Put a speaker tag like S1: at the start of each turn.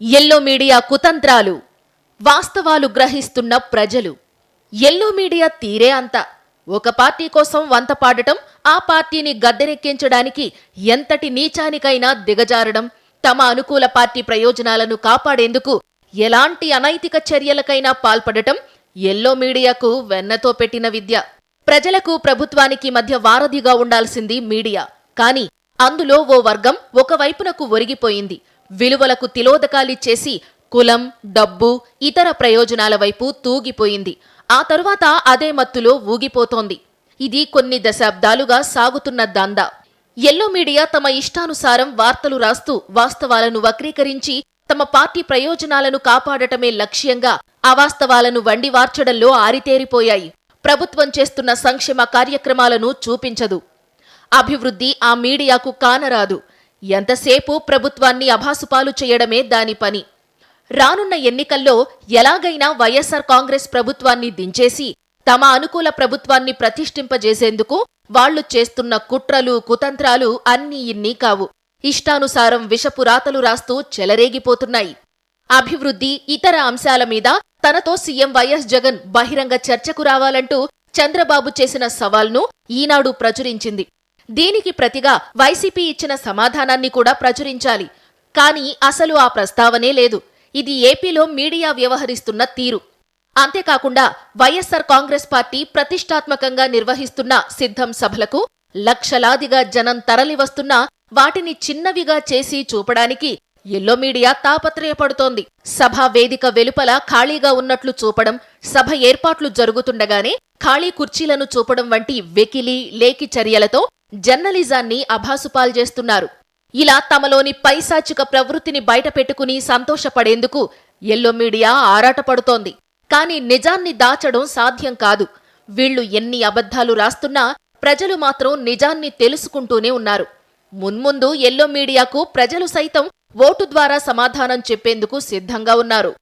S1: Yellow media కుతంత్రాలు వాస్తవాలు గ్రహిస్తున్న ప్రజలు. ఎల్లో మీడియా తీరే అంత. ఒక పార్టీ కోసం వంత పాడటం ఆ పార్టీని గద్దెనెక్కించడానికి ఎంతటి నీచానికైనా దిగజారడం తమ అనుకూల పార్టీ ప్రయోజనాలను కాపాడేందుకు ఎలాంటి అనైతిక చర్యలకైనా పాల్పడటం ఎల్లో మీడియాకు వెన్నతో పెట్టిన విద్య. ప్రజలకు ప్రభుత్వానికి మధ్య వారధిగా ఉండాల్సింది మీడియా. కాని అందులో ఓ వర్గం ఒకవైపునకు ఒరిగిపోయింది. విలువలకు తిలోదకాలిచ్చేసి కులం డబ్బు ఇతర ప్రయోజనాల వైపు తూగిపోయింది. ఆ తరువాత అదే మత్తులో ఊగిపోతోంది. ఇది కొన్ని దశాబ్దాలుగా సాగుతున్న దందా. ఎల్లో మీడియా తమ ఇష్టానుసారం వార్తలు రాస్తూ వాస్తవాలను వక్రీకరించి తమ పార్టీ ప్రయోజనాలను కాపాడటమే లక్ష్యంగా అవాస్తవాలను వండివార్చడంలో ఆరితేరిపోయాయి. ప్రభుత్వం చేస్తున్న సంక్షేమ కార్యక్రమాలను చూపించదు. అభివృద్ధి ఆ మీడియాకు కానరాదు. ఎంతసేపు ప్రభుత్వాన్ని అభాసుపాలు చేయడమే దాని పని. రానున్న ఎన్నికల్లో ఎలాగైనా వైఎస్సార్ కాంగ్రెస్ ప్రభుత్వాన్ని దించేసి తమ అనుకూల ప్రభుత్వాన్ని ప్రతిష్ఠింపజేసేందుకు వాళ్ళు చేస్తున్న కుట్రలు కుతంత్రాలు అన్నీ ఇన్నీ కావు. ఇష్టానుసారం విషపు రాతలు రాస్తూ చెలరేగిపోతున్నాయి. అభివృద్ధి ఇతర అంశాల మీద తనతో సీఎం వైఎస్ జగన్ బహిరంగ చర్చకు రావాలంటూ చంద్రబాబు చేసిన సవాల్ను ఈనాడు ప్రచురించింది. దీనికి ప్రతిగా వైసీపీ ఇచ్చిన సమాధానాన్ని కూడా ప్రచురించాలి. కానీ అసలు ఆ ప్రస్తావనే లేదు. ఇది ఏపీలో మీడియా వ్యవహరిస్తున్న తీరు. అంతేకాకుండా వైఎస్సార్ కాంగ్రెస్ పార్టీ ప్రతిష్టాత్మకంగా నిర్వహిస్తున్న సిద్ధం సభలకు లక్షలాదిగా జనం తరలివస్తున్నా వాటిని చిన్నవిగా చేసి చూపడానికి ఎల్లో మీడియా తాపత్రయపడుతోంది. సభ వేదిక వెలుపల ఖాళీగా ఉన్నట్లు చూపడం సభ ఏర్పాట్లు జరుగుతుండగానే ఖాళీ కుర్చీలను చూపడం వంటి వెకిలి లేకి చర్యలతో జర్నలిజాన్ని అభాసుపాల్జేస్తున్నారు ఇలా తమలోని పైశాచిక ప్రవృత్తిని బయటపెట్టుకుని సంతోషపడేందుకు ఎల్లో మీడియా ఆరాటపడుతోంది. కాని నిజాన్ని దాచడం సాధ్యం కాదు. వీళ్ళు ఎన్ని అబద్ధాలు రాస్తున్నా ప్రజలు మాత్రం నిజాన్ని తెలుసుకుంటూనే ఉన్నారు. మున్ముందు ఎల్లో మీడియాకు ప్రజలు సైతం ఓటు ద్వారా సమాధానం చెప్పేందుకు సిద్ధంగా ఉన్నారు.